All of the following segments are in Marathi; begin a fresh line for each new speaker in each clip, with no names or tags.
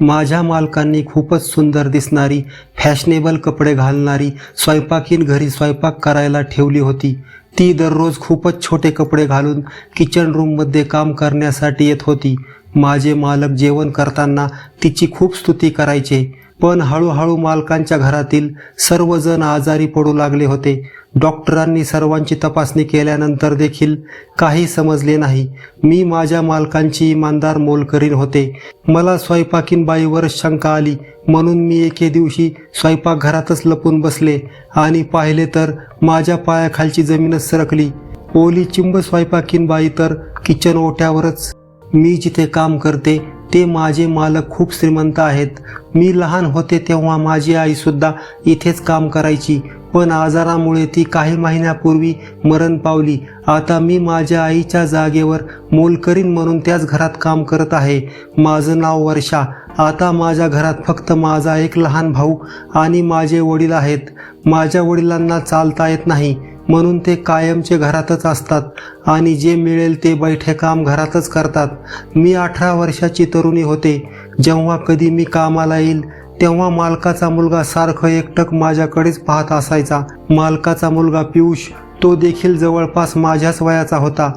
माझ्या मालकांनी खूपच सुंदर दिसणारी फॅशनेबल कपडे घालणारी स्वयंपाकीन घरी स्वयंपाक करायला ठेवली होती. ती दररोज खूपच छोटे कपडे घालून किचन रूममध्ये काम करण्यासाठी येत होती. माझे मालक जेवण करताना तिची खूप स्तुती करायचे. पण हळूहळू मालकांच्या घरातील सर्वजण आजारी पडू लागले होते. डॉक्टरांनी सर्वांची तपासणी केल्यानंतर देखील काही समजले नाही. मी माझ्या मालकांची इमानदार मोल करीन होते. मला स्वयंपाकीनबाईवर शंका आली. म्हणून मी एके दिवशी स्वयंपाकघरातच लपून बसले आणि पाहिले तर माझ्या पायाखालची जमीनच सरकली. ओली चिंब स्वयंपाकीनबाई तर किचन ओट्यावरच. मी जिथे काम करते ते माझे मालक खूप श्रीमंत आहेत. मी लहान होते तेव्हा माझी आईसुद्धा इथेच काम करायची. पण आजारामुळे ती काही महिन्यापूर्वी मरण पावली. आता मी माझ्या आईच्या जागेवर मोलकरीन म्हणून त्याच घरात काम करत आहे. माझं नाव वर्षा. आता माझ्या घरात फक्त माझा एक लहान भाऊ आणि माझे वडील आहेत. माझ्या वडिलांना चालता येत नाही. म्हणून ते कायमचे घरातच असतात आणि जे मिळेल ते बैठे काम घरातच करतात. मी अठरा वर्षाची तरुणी होते. जेव्हा कधी मी कामाला येईल तेव्हा मालकाचा मुलगा सारखं एकटक माझ्याकडेच पाहत असायचा. मालकाचा मुलगा पियुष तो देखील जवळपास माझ्याच वयाचा होता.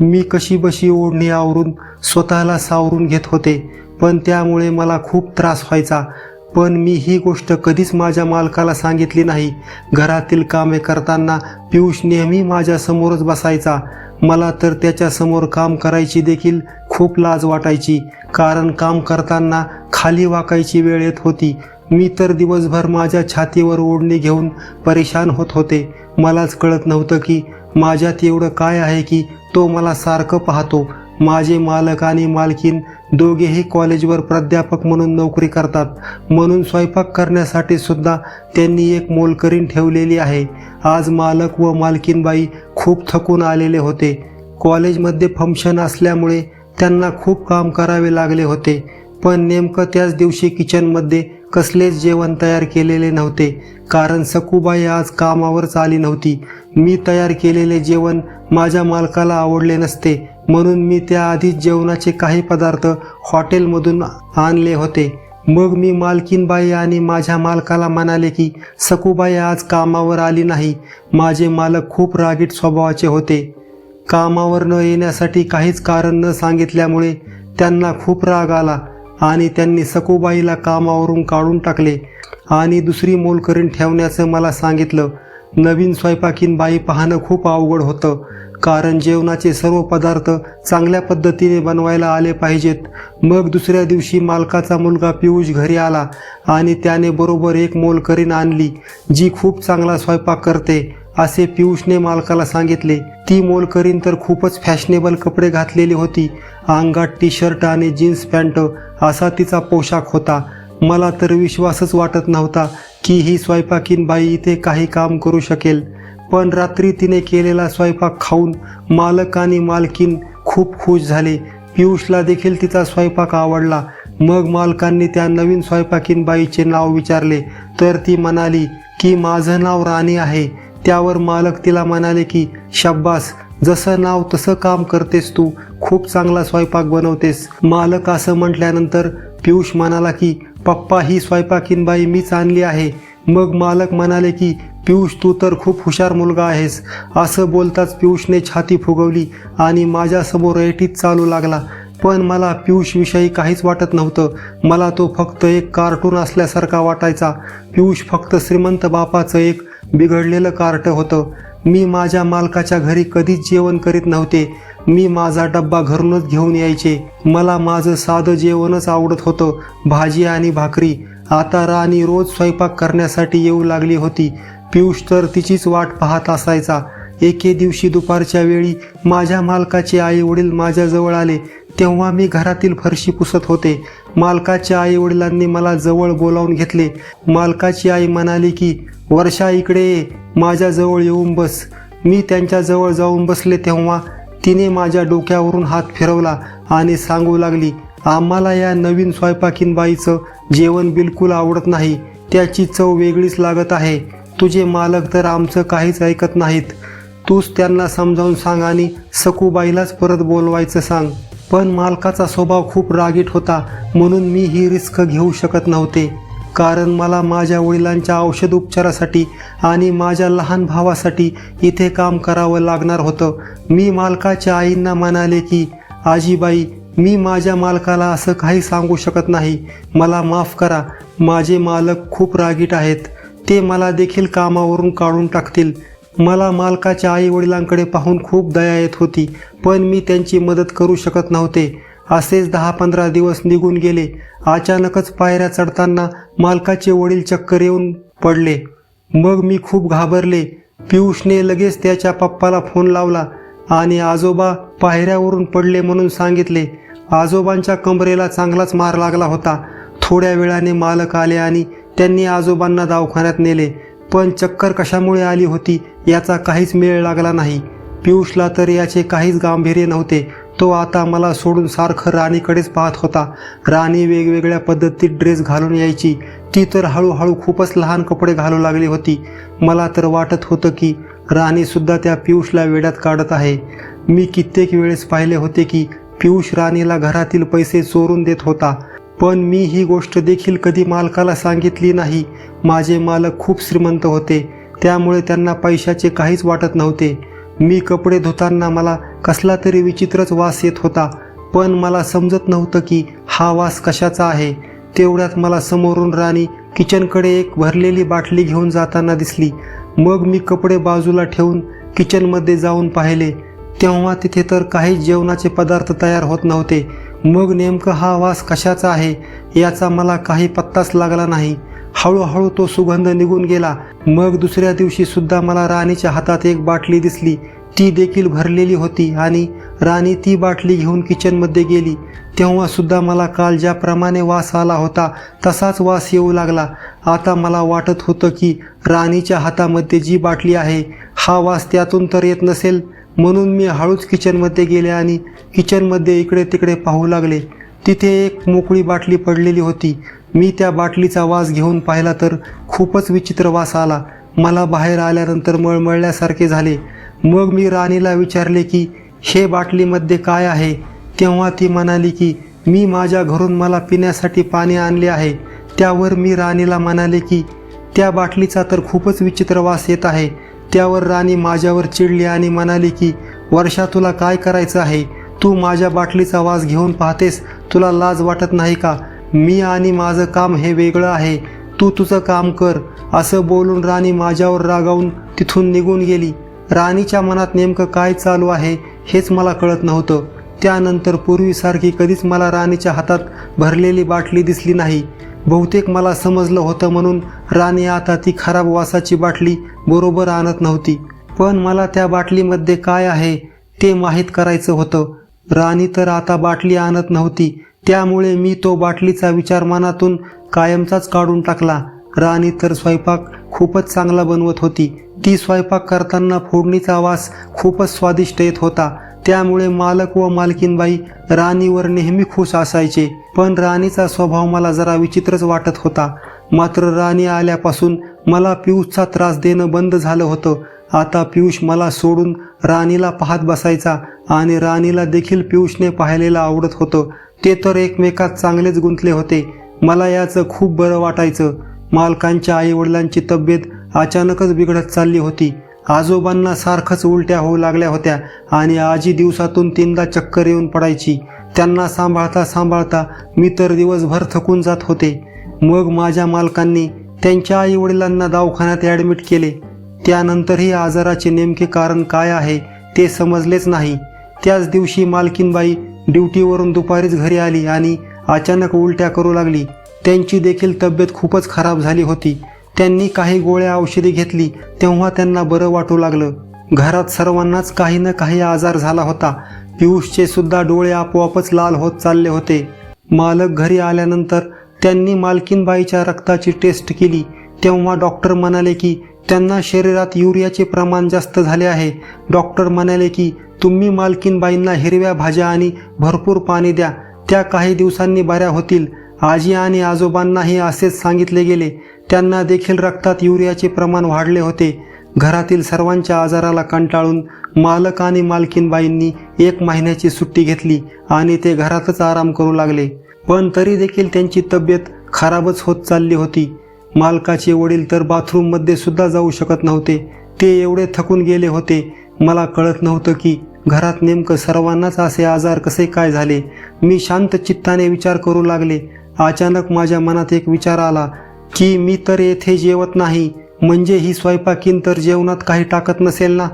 मी कशी बशी ओढणी आवरून स्वतःला सावरून घेत होते पण त्यामुळे मला खूप त्रास व्हायचा. पण मी ही गोष्ट कधीच माझ्या मालकाला सांगितली नाही. घरातील कामे करताना पियुष नेहमी माझ्यासमोरच बसायचा. मला तर त्याच्यासमोर काम करायची देखील खूप लाज वाटायची. कारण काम करताना खाली वाकायची वेळ येत होती. मी तर दिवसभर माझ्या छातीवर ओढणी घेऊन परेशान होत होते. मलाच कळत नव्हतं की माझ्यात एवढं काय आहे की तो मला सारखं पाहतो. माझे मालक आणि मालकीन दोघेही कॉलेजवर प्राध्यापक म्हणून नोकरी करतात. म्हणून स्वयंपाक करण्यासाठी सुद्धा त्यांनी एक मोलकरीण ठेवलेली आहे. आज मालक व मालकीनबाई खूप थकून आलेले होते. कॉलेजमध्ये फंक्शन असल्यामुळे त्यांना खूप काम करावे लागले होते. पण नेमकं त्याच दिवशी किचनमध्ये कसलेच जेवण तयार केलेले नव्हते. कारण सखूबाई आज कामावरच आली नव्हती. मी तयार केलेले जेवण माझ्या मालकाला आवडले नसते. म्हणून मी त्याआधीच जेवणाचे काही पदार्थ हॉटेलमधून आणले होते. मग मी मालकीनबाई आणि माझ्या मालकाला म्हणाले की सकूबाई आज कामावर आली नाही. माझे मालक खूप रागीट स्वभावाचे होते. कामावर न येण्यासाठी काहीच कारण न सांगितल्यामुळे त्यांना खूप राग आला आणि त्यांनी सकूबाईला कामावरून काढून टाकले आणि दुसरी मोलकरीण ठेवण्याचं मला सांगितलं. नवीन स्वयंपाकीन बाई पाहणं खूप अवघड होतं. कारण जेवणाचे सर्व पदार्थ चांगल्या पद्धतीने बनवायला आले पाहिजेत. मग दुसऱ्या दिवशी मालकाचा मुलगा पियुष घरी आला आणि त्याने बरोबर एक मोलकरीण आणली जी खूप चांगला स्वयंपाक करते असे पियुषने मालकाला सांगितले. ती मोलकरीन तर खूपच फॅशनेबल कपडे घातलेली होती अंगात टी शर्ट आणि जीन्स पॅन्ट असा तिचा पोशाख होता. मला तर विश्वासच वाटत नव्हता की ही स्वयंपाकीन बाई इथे काही काम करू शकेल. पण रात्री तिने केलेला स्वयंपाक खाऊन मालक आणि मालकीन खूप खुश झाले. पियुषला देखील तिचा स्वयंपाक आवडला. मग मालकांनी त्या नवीन स्वयंपाकीन बाईचे नाव विचारले. तर ती म्हणाली की माझं नाव राणी आहे. त्यावर मालक तिला म्हणाले की शब्बास जसं नाव तसं काम करतेस तू. खूप चांगला स्वयंपाक बनवतेस. मालक असं म्हटल्यानंतर पियुष म्हणाला की पप्पा ही स्वयंपाकीन बाई मीच आणली आहे. मग मालक म्हणाले की पियुष तू तर खूप हुशार मुलगा आहेस. असं बोलताच पियुषने छाती फुगवली आणि माझ्यासमोर एटीत चालू लागला. पण मला पियुषविषयी काहीच वाटत नव्हतं. मला तो फक्त एक कार्टून असल्यासारखा वाटायचा. पियुष फक्त श्रीमंत बापाचं एक बिघडलेलं कार्ट होतं. मी माझ्या मालकाच्या घरी कधीच जेवण करीत नव्हते. मी माझा डब्बा घरूनच घेऊन यायचे. मला माझं साधं जेवणच आवडत होतं. भाजी आणि भाकरी. आता राणी रोज स्वयंपाक करण्यासाठी येऊ लागली होती. पियुष तर तिचीच वाट पाहत असायचा. एके दिवशी दुपारच्या वेळी माझ्या मालकाचे आई वडील माझ्याजवळ आले. तेव्हा मी घरातील फरशी पुसत होते. मालकाच्या आई वडिलांनी मला जवळ बोलावून घेतले. मालकाची आई म्हणाली की वर्षा इकडे ये. माझ्याजवळ येऊन बस. मी त्यांच्याजवळ जाऊन बसले तेव्हा तिने माझ्या डोक्यावरून हात फिरवला आणि सांगू लागली आम्हाला या नवीन स्वयंपाकीन बाईचं जेवण बिलकुल आवडत नाही. त्याची चव वेगळीच लागत आहे. तुझे मालक तर आमचं काहीच ऐकत नाहीत. तूच त्यांना समजावून सांग आणि सकूबाईलाच परत बोलवायचं सांग. पण मालकाचा स्वभाव खूप रागीट होता म्हणून मी ही रिस्क घेऊ शकत नव्हते. कारण मला माझ्या वडिलांच्या औषध उपचारासाठी आणि माझ्या लहान भावासाठी इथे काम करावं लागणार होतं. मी मालकाच्या आईंना म्हणाले की आजीबाई मी माझ्या मालकाला असं काही सांगू शकत नाही. मला माफ करा. माझे मालक खूप रागीट आहेत. ते मला देखील कामावरून काढून टाकतील. मला मालकाच्या आई वडिलांकडे पाहून खूप दया येत होती पण मी त्यांची मदत करू शकत नव्हते. असेच दहा पंधरा दिवस निघून गेले. अचानकच पायऱ्या चढताना मालकाचे वडील चक्कर येऊन पडले. मग मी खूप घाबरले. पियुषने लगेच त्याच्या पप्पाला फोन लावला आणि आजोबा पायऱ्यावरून पडले म्हणून सांगितले. आजोबांच्या कमरेला चांगलाच मार लागला होता. थोड्या वेळाने मालक आले आणि त्यांनी आजोबांना दवाखान्यात नेले. पण चक्कर कशामुळे आली होती याचा काहीच मेळ लागला नाही. पियुषला तर याचे काहीच गांभीर्य नव्हते. तो आता मला सोडून सारखं राणीकडेच पाहत होता. राणी वेगवेगळ्या पद्धतीत ड्रेस घालून यायची. ती तर हळूहळू खूपच लहान कपडे घालू लागली होती. मला तर वाटत होतं की राणीसुद्धा त्या पियुषला वेड्यात काढत आहे. मी कित्येक वेळेस पाहिले होते की पियुष राणीला घरातील पैसे चोरून देत होता. पण मी ही गोष्ट देखील कधी मालकाला सांगितली नाही. माझे मालक खूप श्रीमंत होते. त्यामुळे त्यांना पैशाचे काहीच वाटत नव्हते. मी कपडे धुताना मला कसला तरी विचित्रच वास येत होता पण मला समजत नव्हतं की हा वास कशाचा आहे. तेवढ्यात मला समोरून राणी किचनकडे एक भरलेली बाटली घेऊन जाताना दिसली. मग मी कपडे बाजूला ठेवून किचनमध्ये जाऊन पाहिले. तेव्हा तिथे तर काही जेवणाचे पदार्थ तयार होत नव्हते. मग नेमकं हा वास कशाचा आहे याचा मला काही पत्ताच लागला नाही. हळूहळू तो सुगंध निघून गेला. मग दुसऱ्या दिवशी सुद्धा मला राणीच्या हातात एक बाटली दिसली. ती देखील भरलेली होती आणि राणी ती बाटली घेऊन किचनमध्ये गेली. तेव्हा सुद्धा मला काल ज्याप्रमाणे वास आला होता तसाच वास येऊ लागला. आता मला वाटत होतं की राणीच्या हातामध्ये जी बाटली आहे हा वास त्यातून तर येत नसेल. म्हणून मी हळूच किचनमध्ये गेले आणि किचनमध्ये इकडे तिकडे पाहू लागले. तिथे एक मोकळी बाटली पडलेली होती. मी त्या बाटलीचा वास घेऊन पाहिला तर खूपच विचित्र वास आला. मला बाहेर आल्यानंतर मळमळल्यासारखे झाले. मग मी राणीला विचारले की हे बाटलीमध्ये काय आहे? तेव्हा ती म्हणाली की मी माझ्या घरून मला पिण्यासाठी पाणी आणले आहे. त्यावर मी राणीला म्हणाले की त्या बाटलीचा तर खूपच विचित्र वास येत आहे. त्यावर राणी माझ्यावर चिडली आणि म्हणाली की वर्षा तुला काय करायचं आहे? तू माझ्या बाटलीचा वास घेऊन पाहतेस. तुला लाज वाटत नाही का? मी आणि माझं काम हे वेगळं आहे. तू तुझं काम कर. असं बोलून राणी माझ्यावर रागावून तिथून निघून गेली. राणीच्या मनात नेमकं काय चालू आहे हेच मला कळत नव्हतं. त्यानंतर पूर्वीसारखी कधीच मला राणीच्या हातात भरलेली बाटली दिसली नाही. बहुतेक मला समजलं होतं म्हणून राणी आता ती खराब वासाची बाटली बरोबर आणत नव्हती. पण मला त्या बाटलीमध्ये काय आहे ते माहीत करायचं होतं. राणी तर आता बाटली आणत नव्हती. त्यामुळे मी तो बाटलीचा विचार मनातून कायमचाच काढून टाकला. राणी तर स्वयंपाक खूपच चांगला बनवत होती. ती स्वयंपाक करताना फोडणीचा वास खूपच स्वादिष्ट येत होता. त्यामुळे मालक व मालकीनबाई राणीवर नेहमी खुश असायचे. पण राणीचा स्वभाव मला जरा विचित्रच वाटत होता. मात्र राणी आल्यापासून मला पिऊसचा त्रास देणं बंद झालं होतं. आता पियुष मला सोडून राणीला पाहत बसायचा आणि राणीला देखील पियुषने पाहिलेलं आवडत होतं. ते तर एकमेकात चांगलेच गुंतले होते. मला याचं खूप बरं वाटायचं. मालकांच्या आईवडिलांची तब्येत अचानकच बिघडत चालली होती. आजोबांना सारखंच उलट्या होऊ लागल्या होत्या आणि आजी दिवसातून तीनदा चक्कर येऊन पडायची. त्यांना सांभाळता सांभाळता मी तर दिवसभर थकून जात होते. मग माझ्या मालकांनी त्यांच्या आईवडिलांना दवाखान्यात ॲडमिट केले. त्यानंतरही आजाराचे नेमके कारण काय आहे ते समजलेच नाही. त्याच दिवशी मालकीनबाई ड्युटीवरून दुपारीच घरी आली आणि अचानक उलट्या करू लागली. त्यांची देखील तब्येत खूपच खराब झाली होती. त्यांनी काही गोळ्या औषधी घेतली तेव्हा त्यांना बरं वाटू लागलं. घरात सर्वांनाच काही ना काही आजार झाला होता. पियुषचे सुद्धा डोळे आपोआपच लाल होत चालले होते. मालक घरी आल्यानंतर त्यांनी मालकीनबाईच्या रक्ताची टेस्ट केली. तेव्हा डॉक्टर म्हणाले की त्यांना शरीरात युरियाचे प्रमाण जास्त झाले आहे. डॉक्टर म्हणाले की तुम्ही मालकीनबाईंना हिरव्या भाज्या आणि भरपूर पाणी द्या. त्या काही दिवसांनी बऱ्या होतील. आजी आणि आजोबांनाही असेच सांगितले गेले. त्यांना देखील रक्तात युरियाचे प्रमाण वाढले होते. घरातील सर्वांच्या आजाराला कंटाळून मालक आणि मालकीनबाईंनी एक महिन्याची सुट्टी घेतली आणि ते घरातच आराम करू लागले. पण तरी देखील त्यांची तब्येत खराबच होत चालली होती. मालकाचे वडील तर बाथरूममध्ये सुद्धा जाऊ शकत नव्हते. ते एवढे थकून गेले होते. मला कळत नव्हतं की घरात नेमकं सर्वांनाच असे आजार कसे काय झाले. मी शांत चित्ताने विचार करू लागले. अचानक माझ्या मनात एक विचार आला की मी तर येथे जेवत नाही. म्हणजे ही स्वयंपाकीन तर जेवणात काही टाकत नसेल ना?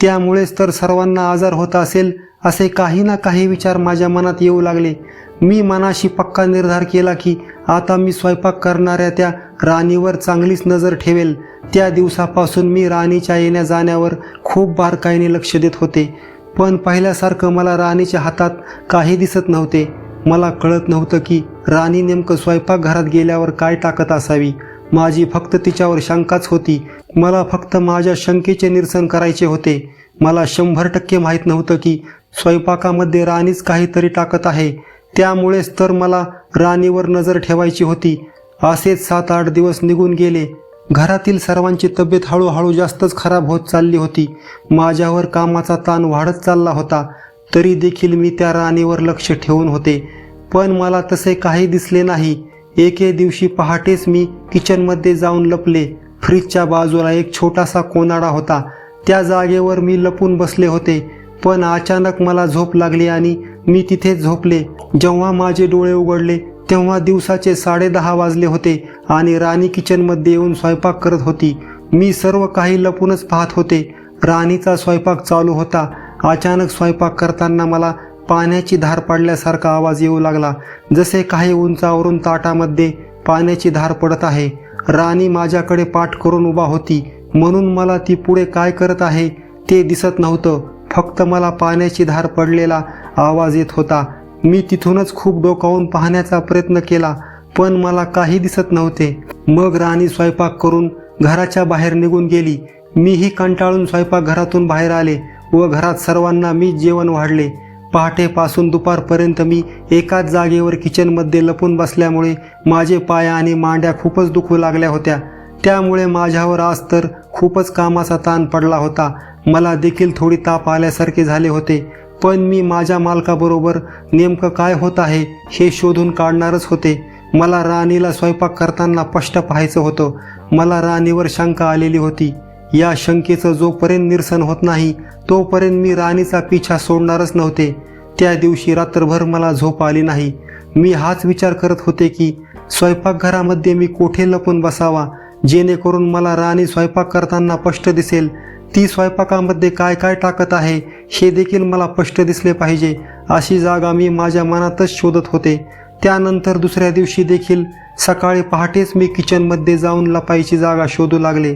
त्यामुळेच तर सर्वांना आजार होत असेल असे काही ना काही विचार माझ्या मनात येऊ लागले. मी मनाशी पक्का निर्धार केला की आता मी स्वयंपाक करणाऱ्या त्या राणीवर चांगलीच नजर ठेवेल. त्या दिवसापासून मी राणीच्या येण्या जाण्यावर खूप बारकाईने लक्ष देत होते. पण पहिल्यासारखं मला राणीच्या हातात काही दिसत नव्हते. मला कळत नव्हतं की राणी नेमकं स्वयंपाकघरात गेल्यावर काय टाकत असावी. माझी फक्त तिच्यावर शंकाच होती. मला फक्त माझ्या शंकेचे निरसन करायचे होते. मला शंभर टक्के माहीत नव्हतं की स्वयंपाकामध्ये राणीच काहीतरी टाकत आहे. त्यामुळेच तर मला राणीवर नजर ठेवायची होती. असेच सात आठ दिवस निघून गेले. घरातील सर्वांची तब्येत हळूहळू जास्तच खराब होत चालली होती. माझ्यावर कामाचा ताण वाढत चालला होता. तरी देखील मी त्या राणीवर लक्ष ठेवून होते. पण मला तसे काही दिसले नाही. एके दिवशी पहाटेच मी किचनमध्ये जाऊन लपले. फ्रीजच्या बाजूला एक छोटासा कोनाडा होता. त्या जागेवर मी लपून बसले होते. पण अचानक मला झोप लागली आणि मी तिथेच झोपले. जेव्हा माझे डोळे उघडले तेव्हा दिवसाचे साडेदहा वाजले होते आणि राणी किचनमध्ये येऊन स्वयंपाक करत होती. मी सर्व काही लपूनच पाहत होते. राणीचा स्वयंपाक चालू होता. अचानक स्वयंपाक करताना मला पाण्याची धार पडल्यासारखा आवाज येऊ लागला. जसे काही उंचावरून ताटामध्ये पाण्याची धार पडत आहे. राणी माझ्याकडे पाठ करून उभा होती. म्हणून मला ती पुढे काय करत आहे ते दिसत नव्हतं. फक्त मला पाण्याची धार पडलेला आवाज येत होता. मी तिथूनच खूप डोकावून पाहण्याचा प्रयत्न केला पण मला काही दिसत नव्हते. मग राणी स्वयंपाक करून घराच्या बाहेर निघून गेली. मीही कंटाळून स्वयंपाकघरातून बाहेर आले व घरात सर्वांना मी जेवण वाढले. पहाटेपासून दुपारपर्यंत मी एकाच जागेवर किचनमध्ये लपून बसल्यामुळे माझे पाय आणि मांड्या खूपच दुखू लागल्या होत्या. त्यामुळे माझ्यावर आज तर खूपच कामाचा ताण पडला होता. मला देखील थोडी ताप आल्यासारखे झाले होते. पण मी माझ्या मालकाबरोबर नेमकं काय होत आहे हे शोधून काढणारच होते. मला राणीला स्वयंपाक करताना स्पष्ट पाहायचं होतं. मला राणीवर शंका आलेली होती. या शंकेचं जोपर्यंत निरसन होत नाही तोपर्यंत मी राणीचा पिछा सोडणारच नव्हते. त्या दिवशी रात्रभर मला झोप आली नाही. मी हाच विचार करत होते की स्वयंपाकघरामध्ये मी कोठे लपून बसावा? जेणेकरून मला राणी स्वयंपाक करताना स्पष्ट दिसेल ती स्वयंपाकामध्ये काय काय टाकत आहे हे देखील मला स्पष्ट दिसले पाहिजे. अशी जागा मी माझ्या मनातच शोधत होते. त्यानंतर दुसऱ्या दिवशी देखील सकाळी पहाटेच मी किचनमध्ये जाऊन लपायची जागा शोधू लागले.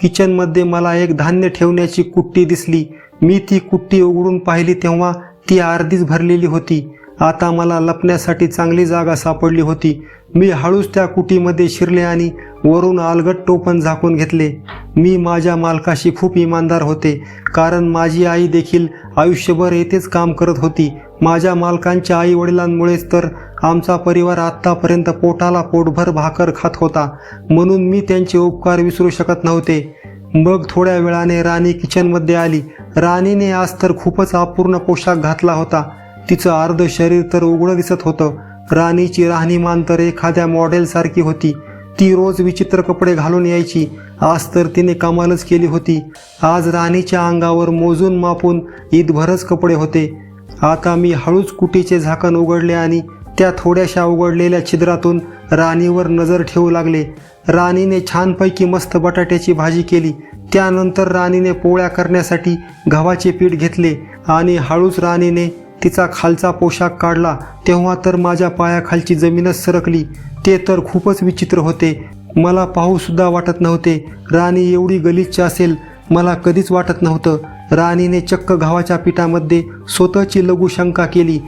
किचनमध्ये मला एक धान्य ठेवण्याची कुट्टी दिसली. मी ती कुट्टी उघडून पाहिली तेव्हा ती अर्धीच भरलेली होती. आता मला लपण्यासाठी चांगली जागा सापडली होती. मी हळूच त्या कुटीमध्ये शिरले आणि वरून अलगट टोपण झाकून घेतले. मी माझ्या मालकाशी खूप इमानदार होते कारण माझी आई देखील आयुष्यभर येथेच काम करत होती. माझ्या मालकांच्या आई वडिलांमुळेच तर आमचा परिवार आत्तापर्यंत पोटाला पोटभर भाकर खात होता. म्हणून मी त्यांचे उपकार विसरू शकत नव्हते. मग थोड्या वेळाने राणी किचनमध्ये आली. राणीने आज तर खूपच अपूर्ण पोशाख घातला होता. तिचं अर्ध शरीर तर उघडं दिसत होतं. राणीची राहणीमान तर एखाद्या मॉडेलसारखी होती. ती रोज विचित्र कपडे घालून यायची. आज तर तिने कमालच केली होती. आज राणीच्या अंगावर मोजून मापून ईदभरच कपडे होते. आता मी हळूच कुटीचे झाकण उघडले आणि त्या थोड्याशा उघडलेल्या छिद्रातून राणीवर नजर ठेवू लागले. राणीने छानपैकी मस्त बटाट्याची भाजी केली. त्यानंतर राणीने पोळ्या करण्यासाठी गव्हाचे पीठ घेतले आणि हळूच राणीने तिचा खालचा पोशाख काढला. तेव्हा तर माझ्या पायाखालची जमीनच सरकली. ते तर खूपच विचित्र होते. मला पाहूसुद्धा वाटत नव्हते. राणी एवढी गलिच्छ असेल मला कधीच वाटत नव्हतं. राणीने चक्क गव्हाच्या पिठामध्ये स्वतःची लघुशंका केली.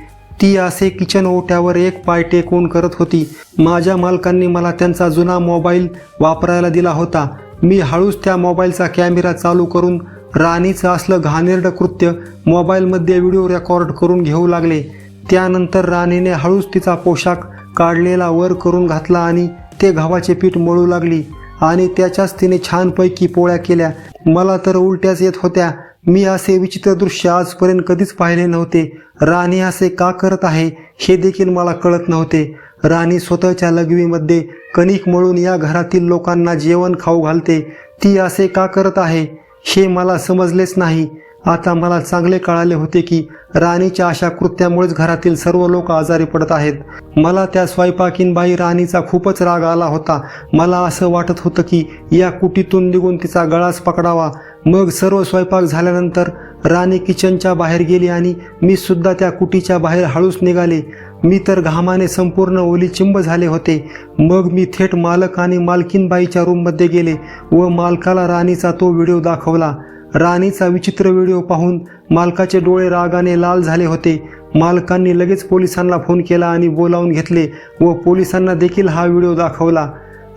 ती असे किचन ओट्यावर एक पाय टेकवून करत होती. माझ्या मालकांनी मला त्यांचा जुना मोबाईल वापरायला दिला होता. मी हळूच त्या मोबाईलचा कॅमेरा चालू करून राणीचं असलं घाणेरडं कृत्य मोबाईलमध्ये व्हिडिओ रेकॉर्ड करून घेऊ लागले. त्यानंतर राणीने हळूच तिचा पोशाख काढलेला वर करून घातला आणि ते गव्हाचे पीठ मळू लागली. आणि त्याच्याच तिने छानपैकी पोळ्या केल्या. मला तर उलट्याच येत होत्या. मी असे विचित्र दृश्य आजपर्यंत कधीच पाहिले नव्हते. राणी असे का करत आहे हे देखील मला कळत नव्हते. राणी स्वतःच्या लघवीमध्ये कणिक मळून या घरातील लोकांना जेवण खाऊ घालते. ती असे का करत आहे हे मला समजलेच नाही. आता मला चांगले कळाले होते की राणीच्या अशा कृत्यामुळेच घरातील सर्व लोक आजारी पडत आहेत. मला त्या स्वयंपाकीनबाई राणीचा खूपच राग आला होता. मला असं वाटत होतं की या कुटीतून निघून तिचा गळाच पकडावा. मग सर्व स्वयंपाक झाल्यानंतर राणी किचनच्या बाहेर गेली आणि मी सुद्धा त्या कुटीच्या बाहेर हळूच निघाले. मी तर घामाने संपूर्ण ओलीचिंब झाले होते. मग मी थेट मालक आणि मालकीनबाईच्या रूममध्ये गेले व मालकाला राणीचा तो व्हिडिओ दाखवला. राणीचा विचित्र व्हिडिओ पाहून मालकाचे डोळे रागाने लाल झाले होते. मालकांनी लगेच पोलिसांना फोन केला आणि बोलावून घेतले व पोलिसांना देखील हा व्हिडिओ दाखवला.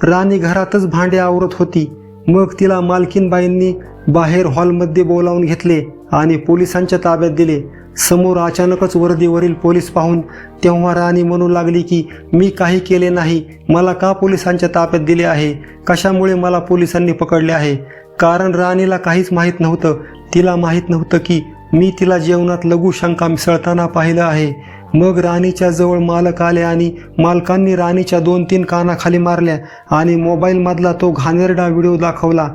राणी घरातच भांडे आवरत होती. मग तिला मालकीनबाईंनी बाहेर हॉलमध्ये बोलावून घेतले आणि पोलिसांच्या ताब्यात दिले. समोर अचानकच वर्दीवरील पोलीस पाहून तेव्हा राणी म्हणू लागली की मी काही केले नाही. मला का पोलिसांच्या ताब्यात दिले आहे? कशामुळे मला पोलिसांनी पकडले आहे? कारण राणीला काहीच माहीत नव्हतं. तिला माहीत नव्हतं की मी तिला जेवणात लघुशंका मिसळताना पाहिलं आहे. मग राणीच्या जवळ मालक आले आणि मालकांनी राणीच्या दोन तीन कानाखाली मारल्या आणि मोबाईलमधला तो घाणेरडा व्हिडिओ दाखवला.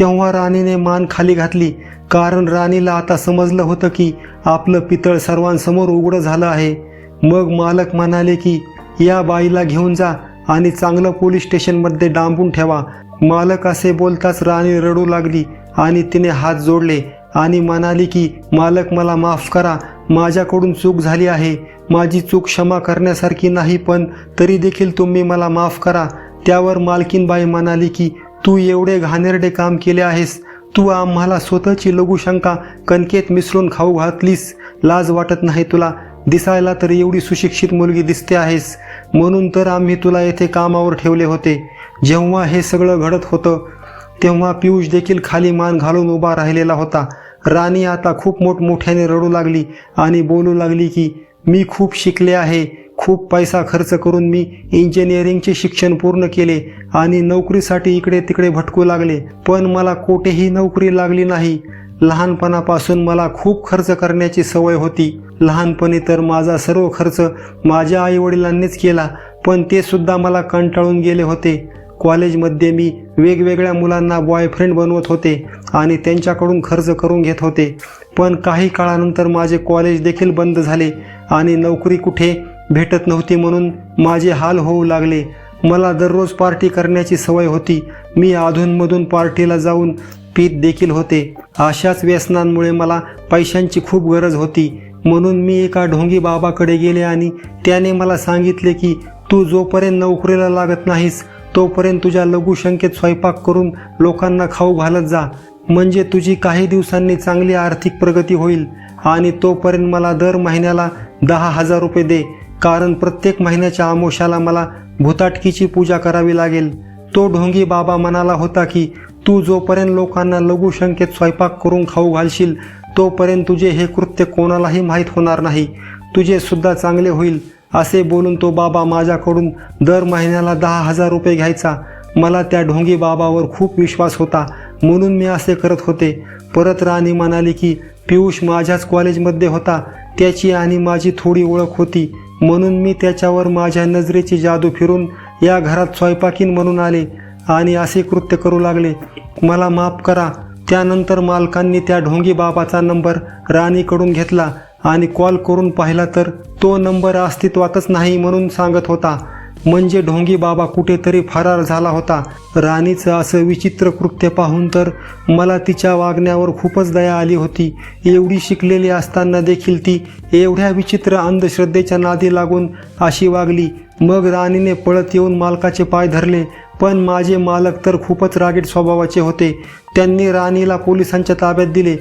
तेव्हा राणीने मान खाली घातली. कारण राणीला आता समजलं होतं की आपलं पितळ सर्वांसमोर उघडं झालं आहे. मग मालक म्हणाले की या बाईला घेऊन जा आणि चांगलं पोलीस स्टेशनमध्ये डांबून ठेवा. मालक असे बोलताच राणी रडू लागली आणि तिने हात जोडले आणि म्हणाली की मालक मला माफ करा माझ्याकडून चूक झाली आहे. माझी चूक क्षमा करण्यासारखी नाही पण तरी देखील तुम्ही मला माफ करा. त्यावर मालकीनबाई म्हणाली की तू एवढे घाणेरडे काम केले आहेस. तू आम्हाला स्वतःची लघुशंका कणकेत मिसळून खाऊ घातलीस. लाज वाटत नाही तुला. दिसायला तर एवढी सुशिक्षित मुलगी दिसते आहेस. म्हणून तर आम्ही तुला येथे कामावर ठेवले होते. जेव्हा हे सगळं घडत होतं तेव्हा पियुष देखील खाली मान घालून उभा राहिलेला होता. राणी आता खूप मोठमोठ्याने रडू लागली आणि बोलू लागली की मी खूप शिकले आहे. खूप पैसा खर्च करून मी इंजिनिअरिंगचे शिक्षण पूर्ण केले आणि नोकरीसाठी इकडे तिकडे भटकू लागले. पण मला कोठेही नोकरी लागली नाही. लहानपणापासून मला खूप खर्च करण्याची सवय होती. लहानपणी तर माझा सर्व खर्च माझ्या आईवडिलांनीच केला पण ते सुद्धा मला कंटाळून गेले होते. कॉलेजमध्ये मी वेगवेगळ्या मुलांना बॉयफ्रेंड बनवत होते आणि त्यांच्याकडून खर्च करून घेत होते. पण काही काळानंतर माझे कॉलेज देखील बंद झाले आणि नोकरी कुठे भेटत नव्हती म्हणून माझे हाल होऊ लागले. मला दररोज पार्टी करण्याची सवय होती. मी अधूनमधून पार्टीला जाऊन पीत देखील होते. अशाच व्यसनांमुळे मला पैशांची खूप गरज होती. म्हणून मी एका ढोंगी बाबाकडे गेले आणि त्याने मला सांगितले की तू जोपर्यंत नोकरीला लागत नाहीस तोपर्यंत तुझ्या लघुशंकेत स्वयंपाक करून लोकांना खाऊ घालत जा. म्हणजे तुझी काही दिवसांनी चांगली आर्थिक प्रगती होईल आणि तोपर्यंत मला दर महिन्याला दहा हजार रुपये दे कारण प्रत्येक महिन्याच्या आमोशाला मला भूताटकीची पूजा करावी लागेल. तो ढोंगी बाबा म्हणाला होता की तू जोपर्यंत लोकांना लघुशंकेत स्वयंपाक करून खाऊ घालशील तोपर्यंत तुझे हे कृत्य कोणालाही माहीत होणार नाही. तुझे सुद्धा चांगले होईल. असे बोलून तो बाबा माझ्याकडून दर महिन्याला दहा हजार रुपये घ्यायचा. मला त्या ढोंगी बाबावर खूप विश्वास होता. म्हणून मी असे करत होते. परत राणी म्हणाली की पियुष माझ्याच कॉलेजमध्ये होता. त्याची आणि माझी थोडी ओळख होती. म्हणून मी त्याच्यावर माझ्या नजरेची जादू फिरून या घरात स्वयंपाकीन म्हणून आले आणि असे कृत्य करू लागले. मला माफ करा. त्यानंतर मालकांनी त्या ढोंगी बाबाचा नंबर राणीकडून घेतला. आणि कॉल करून पाहिला तर तो नंबर अस्तित्वातच नाही म्हणून सांगत होता. म्हणजे ढोंगी बाबा कुठेतरी फरार झाला होता. राणीचं असं विचित्र कृत्य पाहून तर मला तिच्या वागण्यावर खूपच दया आली होती. एवढी शिकलेली असताना देखील ती एवढ्या विचित्र अंधश्रद्धेच्या नादी लागून अशी वागली. मग राणीने पळत येऊन मालकाचे पाय धरले. पण माझे मालक तर खूपच रागीट स्वभावाचे होते. त्यांनी राणीला पोलिसांच्या ताब्यात दिले.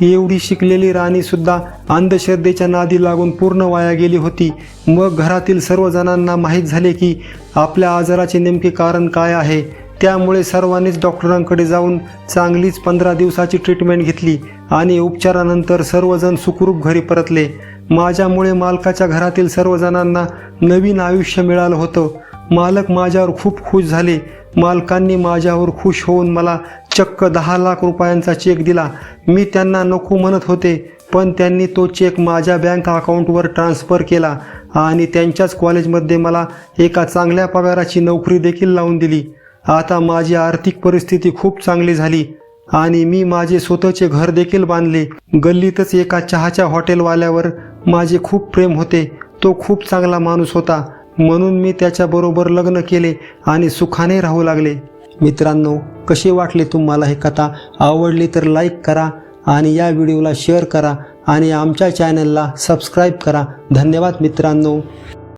एवढी शिकलेली राणीसुद्धा अंधश्रद्धेच्या नादी लागून पूर्ण वाया गेली होती. मग घरातील सर्व जणांना माहीत झाले की आपल्या आजाराचे नेमके कारण काय आहे. त्यामुळे सर्वांनीच डॉक्टरांकडे जाऊन चांगलीच पंधरा दिवसाची ट्रीटमेंट घेतली आणि उपचारानंतर सर्वजण सुखरूप घरी परतले. माझ्यामुळे मालकाच्या घरातील सर्वजणांना नवीन आयुष्य मिळालं होतं. मालक माझ्यावर खूप खुश झाले. मालकांनी माझ्यावर खुश होऊन मला चक्क दहा लाख रुपयांचा चेक दिला. मी त्यांना नको म्हणत होते पण त्यांनी तो चेक माझ्या बँक अकाउंटवर ट्रान्स्फर केला आणि त्यांच्याच कॉलेजमध्ये मला एका चांगल्या पगाराची नोकरी देखील लावून दिली. आता माझी आर्थिक परिस्थिती खूप चांगली झाली आणि मी माझे स्वतःचे घर देखील बांधले. गल्लीतच एका चहाच्या हॉटेलवाल्यावर माझे खूप प्रेम होते. तो खूप चांगला माणूस होता. म्हणून मी त्याच्याबरोबर लग्न केले आणि सुखाने राहू लागले. मित्रांनो कशी वाटली तुम्हाला ही कथा? आवडली तर लाईक करा आणि या व्हिडिओला शेअर करा आणि आमच्या चॅनलला सबस्क्राईब करा. धन्यवाद मित्रांनो.